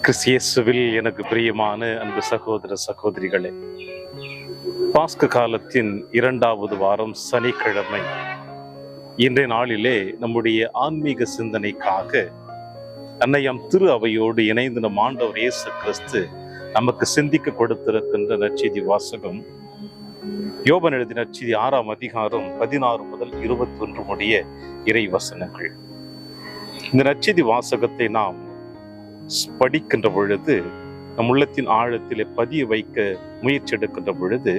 கிறிஸ்தியேசுவில் எனக்கு பிரியமான அன்பு சகோதர சகோதரிகளே பாஸ்கு காலத்தின் இரண்டாவது வாரம் சனிக்கிழமை. இன்றைய நாளிலே நம்முடைய ஆன்மீக சிந்தனைக்காக அன்னையம் திரு அவையோடு இணைந்து நம் ஆண்டவர் இயேசு கிறிஸ்து நமக்கு சிந்திக்க கொடுத்திருக்கின்ற நற்செய்தி வாசகம் யோபன் எழுதின நற்செய்தி ஆறாம் அதிகாரம் பதினாறு முதல் இருபத்தி ஒன்று முடிய இறை வசனங்கள் இந்த நற்செய்தி வாசகத்தை நாம் படிக்கின்ற பொழுது நம் உள்ளத்தின் ஆழத்திலே பதிய வைக்க முயற்சி எடுக்கின்ற பொழுது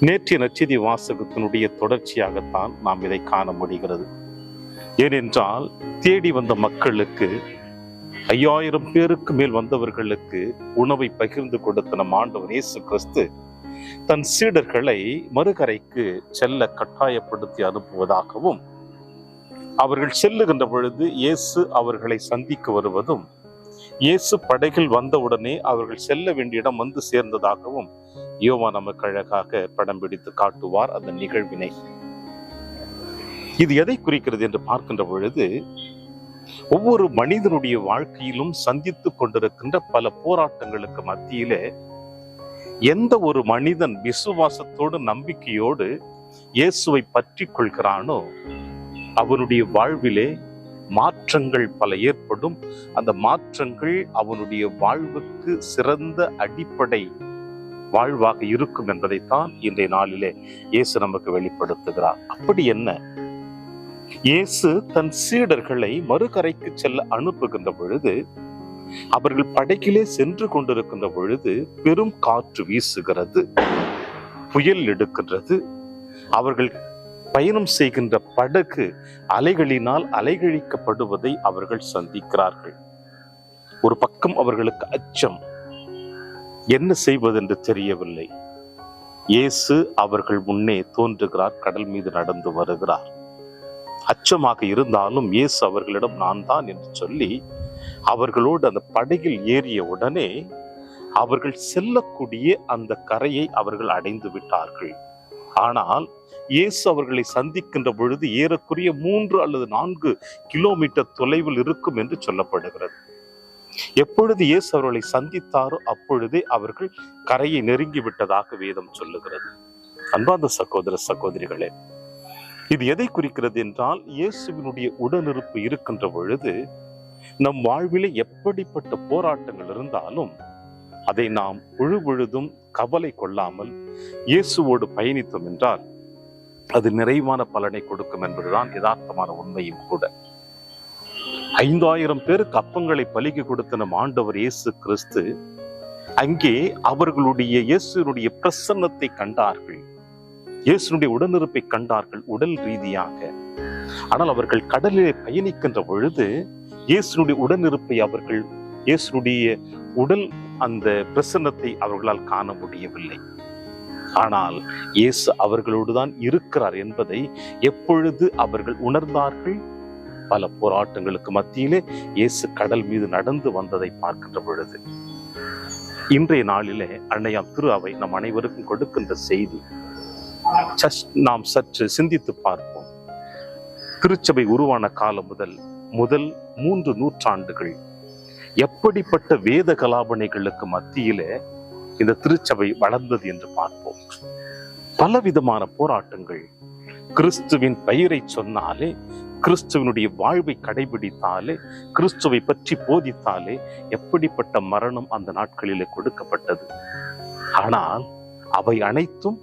நேற்றைய நச்செய்தி வாசகத்தினுடைய தொடர்ச்சியாகத்தான் நாம் இதை காண முடிகிறது. ஏனென்றால் தேடி வந்த மக்களுக்கு ஐயாயிரம் பேருக்கு மேல் வந்தவர்களுக்கு உணவை பகிர்ந்து கொடுத்த நம் ஆண்டவர் இயேசு கிறிஸ்து தன் சீடர்களை மறுகரைக்கு செல்ல கட்டாயப்படுத்தி அனுப்புவதாகவும் அவர்கள் செல்லுகின்ற பொழுது இயேசு அவர்களை சந்திக்க வருவதும் இயேசு படைகள் வந்தவுடனே அவர்கள் செல்ல வேண்டிய இடம் வந்து சேர்ந்ததாகவும் யோவா நமக்கு அழகாக படம் பிடித்து காட்டுவார் அந்த நிகழ்வினை. இது எதை குறிக்கிறது என்று பார்க்கின்ற பொழுது ஒவ்வொரு மனிதனுடைய வாழ்க்கையிலும் சந்தித்துக் கொண்டிருக்கின்ற பல போராட்டங்களுக்கு மத்தியிலே எந்த ஒரு மனிதன் விசுவாசத்தோடு நம்பிக்கையோடு இயேசுவை பற்றி கொள்கிறானோ அவனுடைய வாழ்விலே மாற்றங்கள் பல ஏற்படும். அந்த மாற்றங்கள் அவனுடைய வாழ்வுக்கு சிறந்த அடிப்படை வாழ்வாக இருக்கும் என்பதைத்தான் இன்றைய நாளிலே இயேசு நமக்கு வெளிப்படுத்துகிறார். அப்படி என்ன? இயேசு தன் சீடர்களை மறுகரைக்கு செல்ல அனுப்புகின்ற பொழுது அவர்கள் படகிலே சென்று கொண்டிருக்கின்ற பொழுது பெரும் காற்று வீசுகிறது புயல் எடுக்கின்றது. அவர்கள் பயணம் செய்கின்ற படகு அலைகளினால் அலைகழிக்கப்படுவதை அவர்கள் சந்திக்கிறார்கள். ஒரு பக்கம் அவர்களுக்கு அச்சம் என்ன செய்வதென்று தெரியவில்லை. இயேசு அவர்கள் முன்னே தோன்றுகிறார் கடல் மீது நடந்து வருகிறார். அச்சமாக இருந்தாலும் இயேசு அவர்களிடம் நான் தான் என்று சொல்லி அவர்களோடு அந்த படகில் ஏறிய உடனே அவர்கள் செல்லக்கூடிய அந்த கரையை அவர்கள் அடைந்து விட்டார்கள். ஆனால் இயேசு அவர்களை சந்திக்கின்ற பொழுது ஏறக்குறைய மூன்று அல்லது நான்கு கிலோமீட்டர் தொலைவில் இருக்கும் என்று சொல்லப்படுகிறது. எப்பொழுது இயேசு அவர்களை சந்தித்தாரோ அப்பொழுதே அவர்கள் கரையை நெருங்கி விட்டதாக வேதம் சொல்லுகிறது. அன்பார்ந்த சகோதர சகோதரிகளே இது எதை குறிக்கிறது என்றால் இயேசுவினுடைய உடனிருப்பு இருக்கின்ற பொழுது நம் வாழ்விலே எப்படிப்பட்ட போராட்டங்கள் இருந்தாலும் அதை நாம் முழு பொழுதும் கவலை கொள்ளாமல் இயேசுவோடு பயணித்தோம் என்றால் அது நிறைவான பலனை கொடுக்கும் என்பதுதான் யதார்த்தமான உண்மையும் கூட. ஐந்தாயிரம் பேருக்கு அப்பங்களை பலிக்கு கொடுத்த நம் ஆண்டவர் இயேசு கிறிஸ்து அங்கே அவர்களுடைய இயேசுனுடைய பிரசன்னத்தை கண்டார்கள். இயேசுனுடைய உடனிருப்பை கண்டார்கள் உடல் ரீதியாக. ஆனால் அவர்கள் கடலிலே பயணிக்கின்ற பொழுது இயேசுனுடைய உடனிருப்பை அவர்கள் இயேசுனுடைய உடல் அந்த பிரசன்னத்தை அவர்களால் காண முடியவில்லை. ஆனால் இயேசு அவர்களோடு தான் இருக்கிறார் என்பதை எப்பொழுது அவர்கள் உணர்ந்தார்கள்? பல போராட்டங்களுக்கு மத்தியிலே இயேசு கடல் மீது நடந்து வந்ததை பார்க்கின்ற பொழுது இன்றைய நாளிலே அன்னையாம் திரு அவை நம் அனைவருக்கும் கொடுக்கின்ற செய்தி நாம் சற்று சிந்தித்து பார்ப்போம். திருச்சபை உருவான காலம் முதல் முதல் மூன்று நூற்றாண்டுகள் எப்படிப்பட்ட வேத கலாபனைகளுக்கு மத்தியிலே இந்த திருச்சபை வளர்ந்தது என்று பார்ப்போம். பலவிதமான போராட்டங்கள். கிறிஸ்துவின் பெயரை சொன்னாலே கிறிஸ்துவனுடைய வாழ்வை கடைபிடித்தாலே கிறிஸ்துவை பற்றி போதித்தாலே எப்படிப்பட்ட மரணம் அந்த நாட்களிலே கொடுக்கப்பட்டது. ஆனால் அவை அனைத்தும்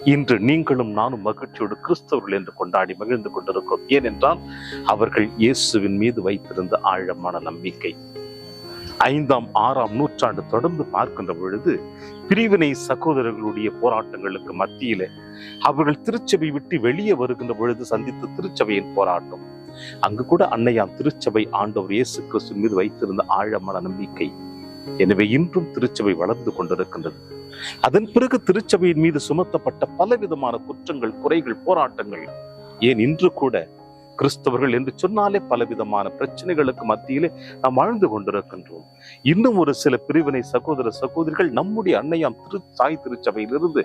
இன்று நீங்களும் நானும் மகிழ்ச்சியோடு கிறிஸ்தவர்கள் என்று கொண்டாடி மகிழ்ந்து கொண்டிருக்கிறோம். ஏனென்றால் அவர்கள் இயேசுவின் மீது வைத்திருந்த ஆழமான நம்பிக்கை. ஐந்தாம் ஆறாம் நூற்றாண்டு தொடர்ந்து பார்க்கின்ற பொழுது பிரிவினை சகோதரர்களுடைய போராட்டங்களுக்கு மத்தியில அவர்கள் திருச்சபை விட்டு வெளியே வருகின்ற பொழுது சந்தித்த திருச்சபையின் போராட்டம். அங்கு கூட அன்னையாம் திருச்சபை ஆண்டவர் இயேசு கிறிஸ்து மீது வைத்திருந்த ஆழமான நம்பிக்கை. எனவே இன்றும் திருச்சபை வளர்ந்து கொண்டிருக்கின்றது. அதன் பிறகு திருச்சபையின் மீது சுமத்தப்பட்ட பலவிதமான குற்றங்கள் குறைகள் போராட்டங்கள் ஏன் இன்று கூட கிறிஸ்தவர்கள் என்று சொன்னாலே பலவிதமான பிரச்சனைகளுக்கு மத்தியிலே நாம் வாழ்ந்து கொண்டிருக்கின்றோம். இன்னும் ஒரு சில பிரிவினை சகோதர சகோதரிகள் நம்முடைய அன்னையாம் திரு தாய் திருச்சபையிலிருந்து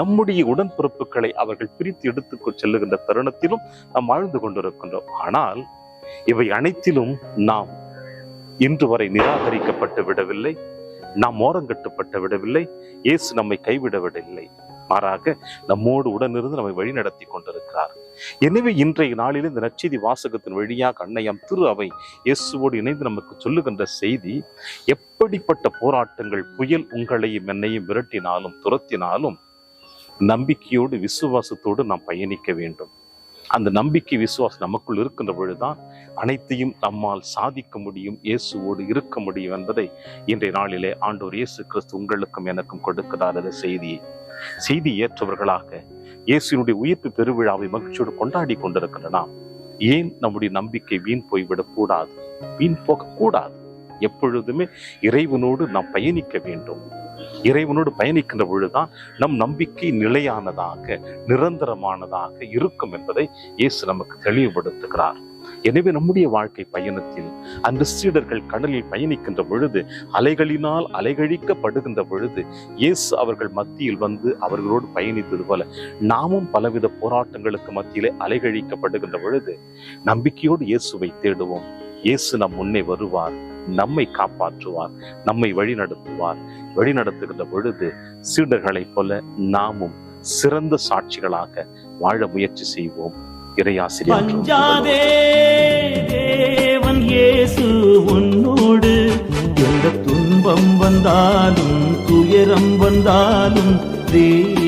நம்முடைய உடன்பிறப்புகளை அவர்கள் பிரித்து எடுத்து செல்லுகின்ற தருணத்திலும் நாம் வாழ்ந்து கொண்டிருக்கின்றோம். ஆனால் இவை அனைத்திலும் நாம் இன்று வரை நிராகரிக்கப்பட்டு விடவில்லை. நாம் ஓரங்கட்டுப்பட்டு விடவில்லை. இயேசு நம்மை கைவிடவிடவில்லை மாறாக நம்மோடு உடனிருந்து நம்மை வழிநடத்தி கொண்டிருக்கிறார். எனவே இன்றைய நாளில் இந்த நற்செய்தி வாசகத்தின் வழியாக அன்னையம் திரு அவை இயேசுவோடு இணைந்து நமக்கு சொல்லுகின்ற செய்தி எப்படிப்பட்ட போராட்டங்கள் புயல் உங்களையும் என்னையும் விரட்டினாலும் துரத்தினாலும் நம்பிக்கையோடு விசுவாசத்தோடு நாம் பயணிக்க வேண்டும். அந்த நம்பிக்கை விசுவாசம் நமக்குள் இருக்கின்ற பொழுதுதான் அனைத்தையும் நம்மால் சாதிக்க முடியும் இயேசுவோடு இருக்க முடியும் என்பதை இன்றைய நாளிலே ஆண்டோர் இயேசு கிறிஸ்து உங்களுக்கும் எனக்கும் கொடுக்கிறார் அந்த செய்தியை. செய்தி ஏற்றவர்களாக இயேசுனுடைய உயிர்ப்பு பெருவிழாவை மகிழ்ச்சியோடு கொண்டாடி கொண்டிருக்கிற நாம் ஏன் நம்முடைய நம்பிக்கை வீண் போய்விடக் கூடாது வீண் போகக்கூடாது? எப்பொழுதுமே இறைவனோடு நாம் பயணிக்க வேண்டும். இறைவனோடு பயணிக்கின்ற பொழுதுதான் நம் நம்பிக்கை நிலையானதாக நிரந்தரமானதாக இருக்கும் என்பதை இயேசு நமக்கு தெளிவுபடுத்துகிறார். எனவே நம்முடைய வாழ்க்கை பயணத்தில் அந்த சீடர்கள் கடலில் பயணிக்கின்ற பொழுது அலைகளினால் அலைகழிக்கப்படுகின்ற பொழுது இயேசு அவர்கள் மத்தியில் வந்து அவர்களோடு பயணித்தது போல நாமும் பலவித போராட்டங்களுக்கு மத்தியிலே அலைகழிக்கப்படுகின்ற பொழுது நம்பிக்கையோடு இயேசுவை தேடுவோம். இயேசு நம் முன்னே வருவார் நம்மை காப்பாற்றுவார் நம்மை வழிநடத்துவார். வழிநடத்துகின்ற பொழுது சீடர்களைப் போல நாமும் சிறந்த சாட்சிகளாக வாழ முயற்சி செய்வோம். இறையாசிரியர் பஞ்சாதே தேவன் இயேசு உன்னோடு. எந்த துன்பம் வந்தாலும் துயரம் வந்தாலும் தேவ